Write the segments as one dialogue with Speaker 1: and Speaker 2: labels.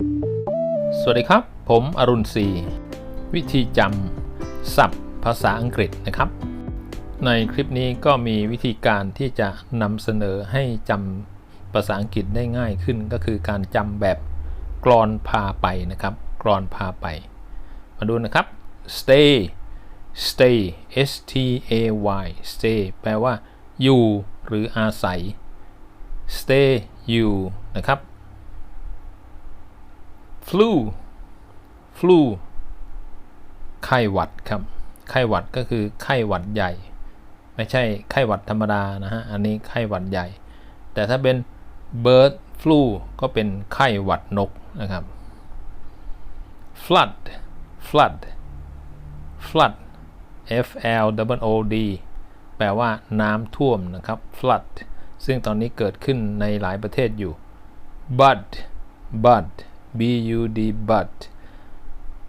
Speaker 1: สวัสดีครับ ผมอรุณศรีวิธีจำศัพท์ภาษาอังกฤษนะครับ ในคลิปนี้ก็มีวิธีการที่จะนำเสนอให้จำภาษาอังกฤษได้ง่ายขึ้น ก็คือการจำแบบกรอนพาไปนะครับ กรอนพาไป มาดูนะครับ stay stay s t a y stay แปลว่าอยู่หรืออาศัย stay อยู่นะครับ flu flu ไข้หวัดครับ ไข้หวัดก็คือไข้หวัดใหญ่ ไม่ใช่ไข้หวัดธรรมดานะฮะ อันนี้ไข้หวัดใหญ่ แต่ถ้าเป็น bird flu ก็เป็นไข้หวัดนกนะครับ flood flood flood f l o o d แปลว่าน้ำท่วมนะครับ flood ซึ่งตอนนี้เกิดขึ้นในหลายประเทศอยู่ bud bud b u d bud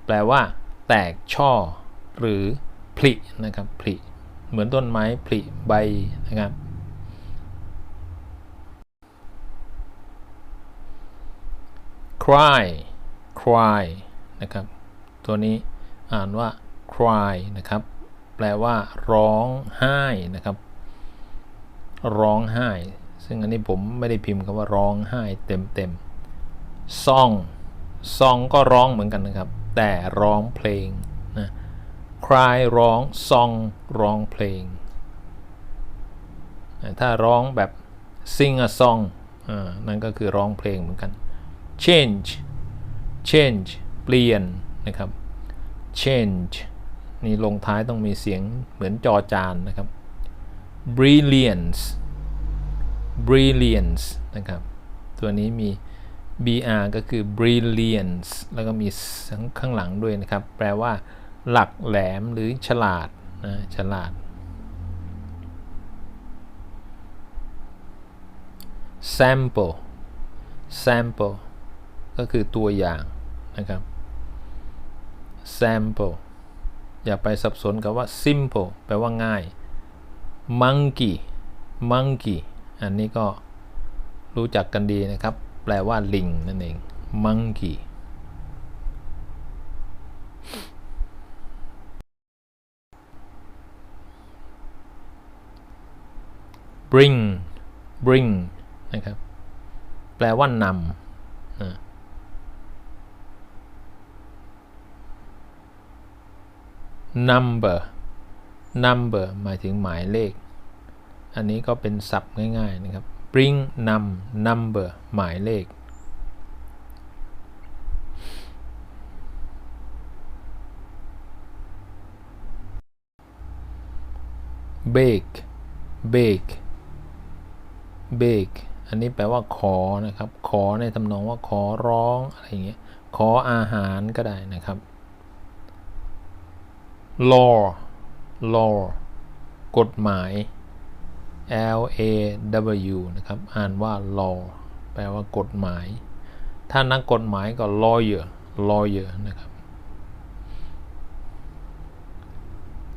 Speaker 1: แปลว่า แตกช่อ หรือผลินะครับผลิเหมือนต้นไม้ผลิใบนะครับ cry cry นะครับ ตัวนี้อ่านว่า cry นะครับ แปลว่า ร้องไห้นะครับ ร้องไห้ ซึ่งอันนี้ผมไม่ได้พิมพ์คำว่าร้องไห้เต็มเต็ม ซองซองก็ร้องเหมือนกันนะครับ แต่ร้องเพลงนะ cry ร้องซองร้องเพลง ถ้าร้องแบบ sing a song อ่านั่นก็คือร้องเพลงเหมือนกัน change change เปลี่ยนนะครับ change นี่ลงท้ายต้องมีเสียงเหมือนจอจานนะครับ brilliance brilliance นะครับ ตัวนี้มี br ก็คือ brilliance แล้วก็มีข้างหลังด้วยนะครับ แปลว่า หลักแหลมหรือฉลาดนะฉลาด sample sample ก็คือตัวอย่างนะครับ sample อย่าไปสับสนกับว่า simple แปลว่าง่าย monkey monkey อันนี้ก็รู้จักกันดีนะครับ แปลว่าลิงนั่นเอง monkey bring bring นะครับ แปลว่านำนะ number number หมายถึงหมายเลข อันนี้ก็เป็นศัพท์ง่าย ๆ นะครับ bring นำ number หมายเลข bake bake bake อันนี้แปลว่าขอนะครับ ขอในทำนองว่าขอร้องอะไรเงี้ย ขออาหารก็ได้นะครับ law law กฎหมาย L A W นะครับ อ่านว่า law แปลว่ากฎหมาย ถ้านักกฎหมายก็ lawyer lawyer นะครับ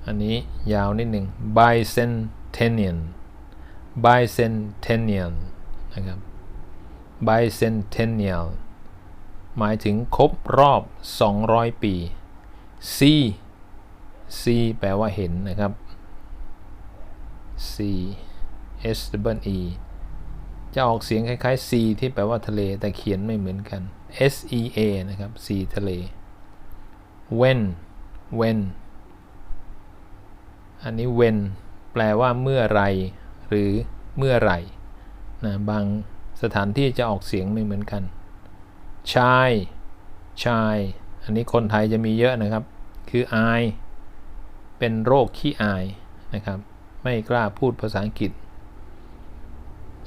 Speaker 1: อันนี้ยาวนิดหนึ่ง bicentennial bicentennial นะครับ bicentennial หมายถึงครบรอบ 200 ปี C C แปลว่าเห็นนะครับ C S W E จะออกเสียงคล้ายๆ C ที่แปลว่าทะเลแต่เขียนไม่เหมือนกัน S E A นะครับ C ทะเล when when อันนี้ when แปลว่าเมื่อไร หรือเมื่อไหร่นะบางสถานที่จะออกเสียงไม่เหมือนกัน ชายชาย อันนี้คนไทยจะมีเยอะนะครับ คืออาย เป็นโรคขี้อายนะครับ ไม่กล้าพูดภาษาอังกฤษ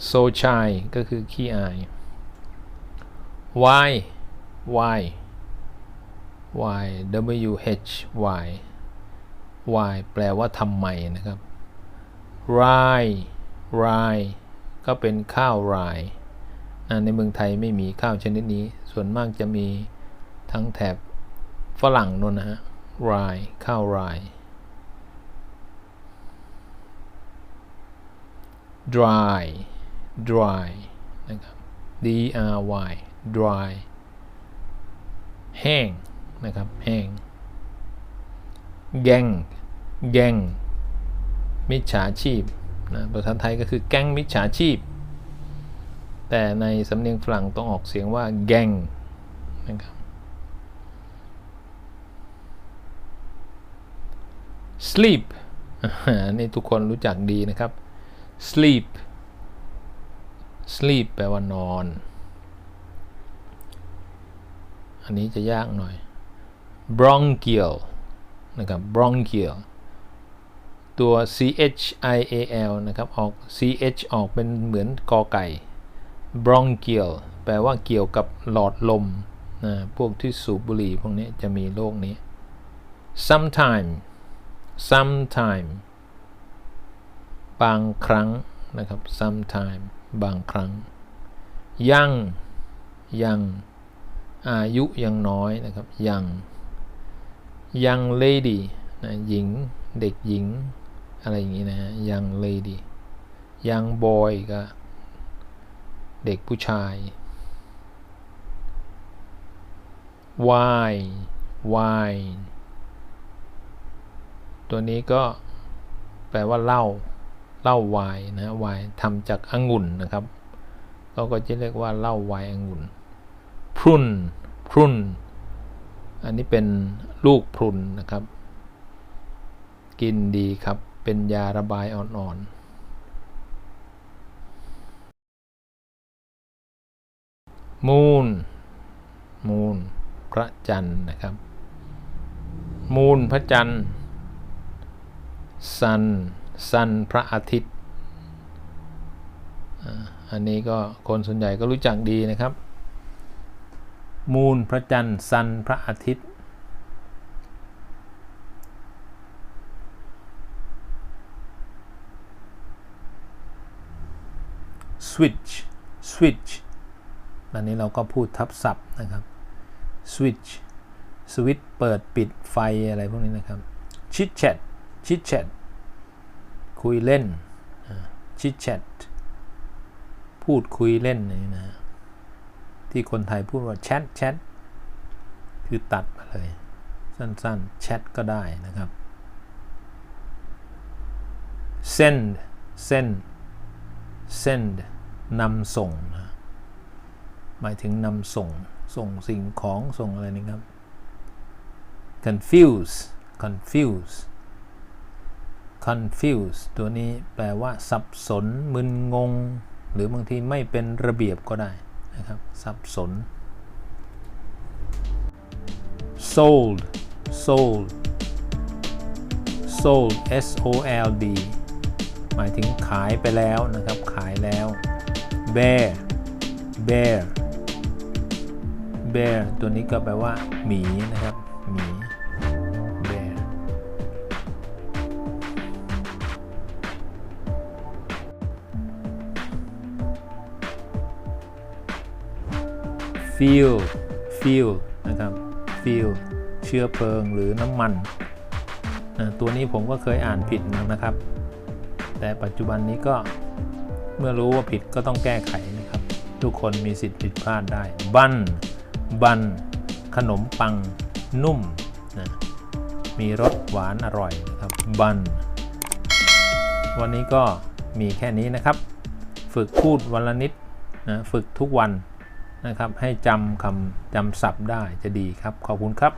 Speaker 1: so shy ก็คือขี้อาย why why why w h y why แปลว่าทำไมนะครับ rye rye ก็เป็นข้าวราย ในเมืองไทยไม่มีข้าวชนิดนี้ ส่วนมากจะมีทั้งแถบฝรั่งนนนะฮะ rye ข้าวราย dry dry นะครับ d r y dry แห้งนะครับ แห้งแก๊งแก๊งมิจฉาชีพนะภาษาไทยก็คือแก๊งมิจฉาชีพ แต่ในสำเนียงฝรั่งต้องออกเสียงว่าแก๊งนะครับ sleep นี่ทุกคนรู้จักดีนะครับ sleep sleep แปลว่านอน อันนี้จะยากหน่อย bronchial นะครับ bronchial ตัว chial นะครับออก ch ออกเป็นเหมือนกอไก่ bronchial แปลว่าเกี่ยวกับหลอดลมนะพวกที่สูบบุหรี่พวกนี้จะมีโรคนี้ sometime sometime บางครั้งนะครับ sometime บางครั้ง ยังยังอายุยังน้อยนะครับ ยัง young lady นะหญิงเด็กหญิง อะไรอย่างนี้นะฮะ young lady young boy ก็เด็กผู้ชาย wine wine ตัวนี้ก็แปลว่าเหล้า เหล้าไวน์นะไวน์ทำจากองุ่นนะครับเขาก็จะเรียกว่าเหล้าไวน์องุ่นพรุนพรุนอันนี้เป็นลูกพรุนนะครับ กินดีครับ เป็นยาระบายอ่อนๆ มูนมูนพระจันทร์นะครับ มูนพระจันทร์ซัน ซันพระอาทิตย์ อันนี้ก็คนส่วนใหญ่ก็รู้จักดีนะครับ มูนพระจันทร์ซันพระอาทิตย์ switch switch ตอนนี้เราก็พูดทับศัพท์นะครับ switch สวิตเปิดปิดไฟอะไรพวกนี้นะครับ chit chat chit chat คุยเล่น chit chat พูดคุยเล่นนี่นะที่คนไทยพูดว่า chat chat คือตัดมาเลย สั้นๆ chat ก็ได้นะครับ send send send นำส่งนะหมายถึงนำส่ง ส่งสิ่งของส่งอะไรนี่ครับ confuse confuse confuse ตัวนี้แปลว่า สับสน มึนงง หรือบางทีไม่เป็นระเบียบก็ได้นะครับ สับสน sold sold sold s o l d หมายถึงขายไปแล้วนะครับ ขายแล้ว bear bear bear ตัวนี้ก็แปลว่าหมีนะครับ fuel fuel นะครับ fuel เชื้อเพลิงหรือน้ำมันนะตัวนี้ผมก็เคยอ่านผิดนะครับ แต่ปัจจุบันนี้ก็เมื่อรู้ว่าผิดก็ต้องแก้ไขนะครับ ทุกคนมีสิทธิ์ผิดพลาดได้ บันบัน ขนมปังนุ่มนะมีรสหวานอร่อยนะครับ บัน วันนี้ก็มีแค่นี้นะครับ ฝึกพูดวันละนิดนะฝึกทุกวัน นะครับ ให้จำคำจำศัพท์ได้จะดีครับ ขอบคุณครับ